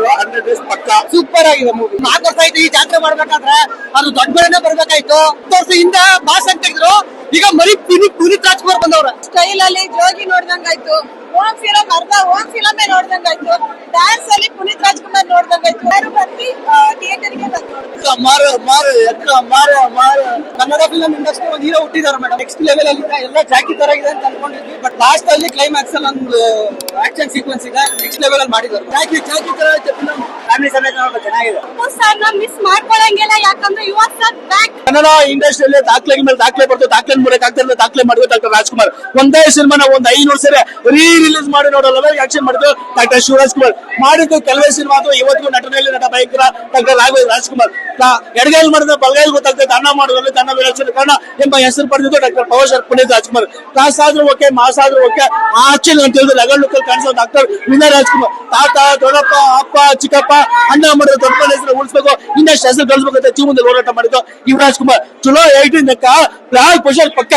Trailer hundred days ಪಕ್ಕ. Super ಆಗಿದೆ movie ನಾಲ್ಕು ವರ್ಷ ಆಯ್ತು ಈ ಜಾತ್ರೆ ಮಾಡ್ಬೇಕಾದ್ರೆ ಅದು ದೊಡ್ಡ ಬೆಳೆನೆ ಬರ್ಬೇಕಾಯ್ತು. ಹತ್ತು ವರ್ಷದಿಂದ ಬಾಸ್ ಅಂತ ತೆಗೆದ್ರು ಈಗ ಮರಿ ಪುನೀತ್ ಪುನೀತ್ ರಾಜ್ಕುಮಾರ್ ಬಂದವ್ರ. ಸ್ಟೈಲ್ ಅಲ್ಲಿ ಜೋಗಿ ನೋಡ್ದಂಗಾಯ್ತು. ಓಮ್ ಫಿಲಂ ಅರ್ಧ ಓಮ್ ಫಿಲಮೇ ನೋಡ್ದಂಗಾಯ್ತು ಡ್ಯಾನ್ಸ್ ಅಲ್ಲಿ ಪುನೀತ್ ರಾಜ್ಕುಮಾರ್ ನೋಡ್ದಂಗಾಯ್ತು ಯಾರು ಬಂದು ಥಿಯೇಟರ್ಗೆ ಬಂದು ನೋಡ್ಬೇಕು ಮಾರ ಎಕ್ಕ ಮಾರ ಮಾರ. ಕನ್ನಡ ಫಿಲಂ ಇಂಡಸ್ಟ್ರಿ ಒಂದು ಹೀರೋ ಹುಟ್ಟಿದಾರೆ ಮೇಡಮ್ ನೆಕ್ಸ್ಟ್ ಲೆವೆಲ್ ಅಲ್ಲಿ. ಎಲ್ಲ ಜಾಕಿ ತರ ಇದೆ ಅಂತ ಅನ್ಕೊಂಡಿದ್ವಿ. ಬಟ್ ಲಾಸ್ಟ್ ಅಲ್ಲಿ ಕ್ಲೈಮ್ಯಾಕ್ಸ್ ಅಲ್ಲಿ ಒಂದು ಆಕ್ಷನ್ ಸೀಕ್ವೆನ್ಸ್ ಇದೆ ನೆಕ್ಸ್ಟ್ ಲೆವೆಲ್ ಅಲ್ಲಿ ಮಾಡಿದ್ದಾರೆ. ಜಾಕಿ ಜಾಕಿ ತರ ಫಿಲಂ ಫ್ಯಾಮಿಲಿ ಸಮೇತ ನೋಡ್ಬೇಕು ಚೆನ್ನಾಗಿದೆ. ಮಿಸ್ ಮಾಡ್ಕೊಳಂಗಿಲ್ಲ ಯಾಕಂದ್ರೆ ಸರ್ ಬ್ಯಾಕ್ ಕನ್ನಡ ಇಂಡಸ್ಟ್ರಿಯಲ್ಲಿ ದಾಖಲೆ ಮೇಲೆ ದಾಖಲೆ ಬರ್ತದೆ ದಾಖಲೆ ಮೂರಕ್ಕೆ ಆಗ್ತಾ ದಾಖಲೆ ಮಾಡಿದ್ರು ಡಾಕ್ಟರ್ ರಾಜ್ಕುಮಾರ್. ಒಂದೇ ಸಿನಿಮಾನ ಒಂದ್ ಐನೂರು ಸರಿ ರೀ ರಿಲೀಸ್ ಮಾಡಿ ನೋಡಲ್ಲ ಆಕ್ಷನ್ ಮಾಡಿದ್ರು ಡಾಕ್ಟರ್ ಶಿವರಾಜ್ ಕುಮಾರ್. ಮಾಡಿದ್ದು ಕೆಲವೇ ಸಿನಿಮಾ ಅದು ಇವತ್ತಿಗೂ ನಟನೆಯಲ್ಲಿ ನಟ ಭಯಂಕರ ಡಾಕ್ಟರ್ ರಾಘವೇಂದ್ರ ರಾಜ್ಕುಮಾರ್. ಎಡಗೈಲ್ ಮಾಡಿದ ಬಲಗೈಲ್ ಗೊತ್ತಾಗ್ತದೆ ಅನ್ನ ಮಾಡೋದ್ರಲ್ಲಿ ತನ್ನ ವಿಲಕ್ಷಣ ಕಾರಣ ಎಂಬ ಹೆಸರು ಪಡೆದಿದ್ದು doctor power ಶರ್ Puneeth Rajkumar. Class ಆದ್ರೂ ಓಕೆ ಮಾಸ್ ಆದ್ರೂ ಓಕೆ ಆಚೆ ಅಂತ ಹೇಳಿದ್ರೆ ಲಗಲ್ ಲುಕ್ಕಲ್ಲಿ ಕಾಣಿಸೋ ಡಾಕ್ಟರ್ ವಿನಯ್ ರಾಜ್ಕುಮಾರ್. ತಾತ ದೊಡ್ಡಪ್ಪ ಅಪ್ಪ ಚಿಕ್ಕಪ್ಪ ಅಣ್ಣ ಮಾಡಿದ ದೊಡ್ಡ ಹೆಸರು ಉಳಿಸ್ಬೇಕು. ಇನ್ನಷ್ಟು ಹೆಸರು ಗಳಿಸ್ಬೇಕು ಅಂತ ಜೀವನದಲ್ಲಿ ಹೋರಾಟ ಮಾಡಿದ್ದು. ಯುವರಾಜ್ ಕುಮಾರ್, ಚಲೋ ಲೆಕ್ಕ ಬ್ಲಾಕ್ ಪೊಷನ್ ಪಕ್ಕ.